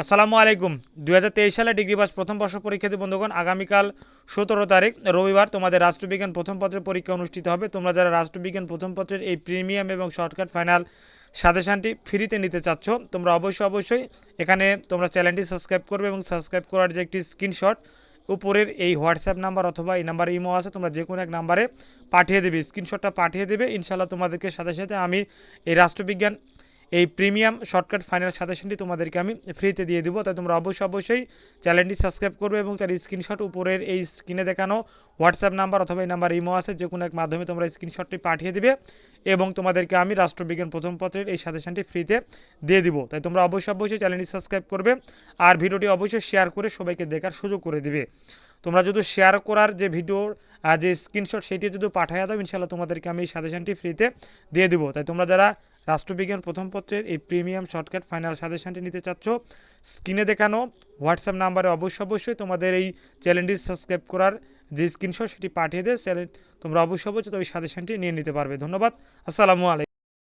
আসসালামু আলাইকুম। দু হাজার তেইশ সালে ডিগ্রি পাস প্রথম বর্ষ পরীক্ষার্থী বন্ধুগণ, আগামীকাল সতেরো তারিখ, রবিবার তোমাদের রাষ্ট্রবিজ্ঞান প্রথম পত্রের পরীক্ষা অনুষ্ঠিত হবে। তোমরা যারা রাষ্ট্রবিজ্ঞান প্রথম পত্রের এই প্রিমিয়াম এবং শর্টকাট ফাইনাল সাজেশানটি ফ্রিতে নিতে চাচ্ছ, তোমরা অবশ্যই অবশ্যই এখানে তোমরা চ্যানেলটি সাবস্ক্রাইব করবে এবং সাবস্ক্রাইব করার যে একটি স্ক্রিনশট, উপরের এই হোয়াটসঅ্যাপ নাম্বার অথবা এই নাম্বার ইমো আছে, তোমরা যে কোনো এক নাম্বারে পাঠিয়ে দেবে, স্ক্রিনশটটা পাঠিয়ে দেবে। ইনশাল্লাহ তোমাদেরকে সাথে সাথে আমি এই রাষ্ট্রবিজ্ঞান এই প্রিমিয়াম শর্টকাট ফাইনাল সাজেশনটি তোমাদেরকে আমি ফ্রিতে দিয়ে দেবো, তাই তোমরা অবশ্যই অবশ্যই চ্যানেলটি সাবস্ক্রাইব করবে এবং তার স্ক্রিনশট উপরের এই স্ক্রিনে দেখানো হোয়াটসঅ্যাপ নাম্বার অথবা এই নাম্বার ইমো আছে, যে কোনো এক মাধ্যমে তোমরা স্ক্রিনশটটি পাঠিয়ে দিবে এবং তোমাদেরকে আমি রাষ্ট্রবিজ্ঞান প্রথম পত্রের এই সাজেশনটি ফ্রিতে দিয়ে দিব। তাই তোমরা অবশ্যই অবশ্যই চ্যানেলটি সাবস্ক্রাইব করবে আর ভিডিওটি অবশ্যই শেয়ার করে সবাইকে দেখার সুযোগ করে দিবে। তোমরা যদি শেয়ার করার যে ভিডিওর যে স্ক্রিনশট সেটি যদি পাঠিয়ে দাও ইনশাল্লাহ তোমাদেরকে আমি এই সাজেশনটি ফ্রিতে দিয়ে দিব। তাই তোমরা যারা রাষ্ট্রবিজ্ঞান প্রথম পত্রের এই প্রিমিয়াম শর্টকাট ফাইনাল সাজেশনটি নিতে চাচ্ছ, স্ক্রিনে দেখানো হোয়াটসঅ্যাপ নাম্বারে অবশ্যই অবশ্যই তোমাদের এই চ্যানেলটি সাবস্ক্রাইব করার যে স্ক্রিনশট সেটি পাঠিয়ে দেয় চ্যানেল তোমরা অবশ্যই অবশ্যই ওই সাজেশনটি নিয়ে নিতে পারবে। ধন্যবাদ, আসসালামু আলাইকুম।